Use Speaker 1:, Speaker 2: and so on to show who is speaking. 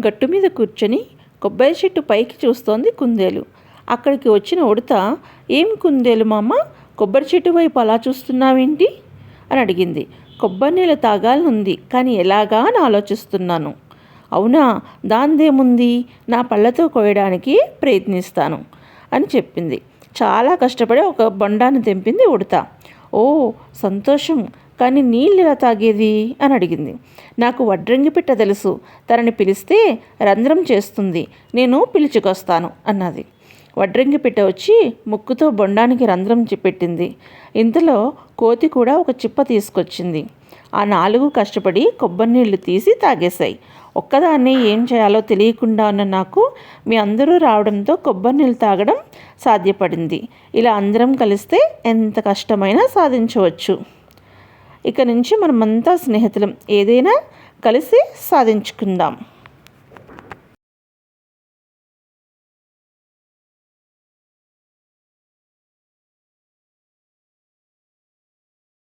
Speaker 1: గట్టు మీద కూర్చొని కొబ్బరి చెట్టు పైకి చూస్తోంది కుందేలు. అక్కడికి వచ్చిన ఉడత ఏం కుందేలు మామ? కొబ్బరి చెట్టు వైపు అలా చూస్తున్నావేంటి? అని అడిగింది. కొబ్బరి నీళ్ళు తాగాలనుంది కానీ ఎలాగా అని ఆలోచిస్తున్నాను. అవునా దాందేముంది? నా పళ్ళతో కోయడానికి ప్రయత్నిస్తాను అని చెప్పింది. చాలా కష్టపడి ఒక బొండాన్ని తెంపింది ఉడత. ఓ సంతోషం. కానీ నీళ్ళు ఎలా తాగేది? అని అడిగింది. నాకు వడ్రంగి పిట్ట తెలుసు. తనని పిలిస్తే రంధ్రం చేస్తుంది. నేను పిలుచుకొస్తాను అన్నది. వడ్రంగి పిట్ట వచ్చి ముక్కుతో బొండానికి రంధ్రం పెట్టింది. ఇంతలో కోతి కూడా ఒక చిప్ప తీసుకొచ్చింది. ఆ నాలుగు కష్టపడి కొబ్బరి నీళ్ళు తీసి తాగేశాయి. ఒక్కదాన్ని ఏం చేయాలో తెలియకుండా ఉన్న నాకు మీ అందరూ రావడంతో కొబ్బరి నీళ్ళు తాగడం సాధ్యపడింది. ఇలా అందరం కలిస్తే ఎంత కష్టమైనా సాధించవచ్చు. ఇక నుంచి మనమంతా స్నేహితులం. ఏదైనా కలిసి సాధించుకుందాం.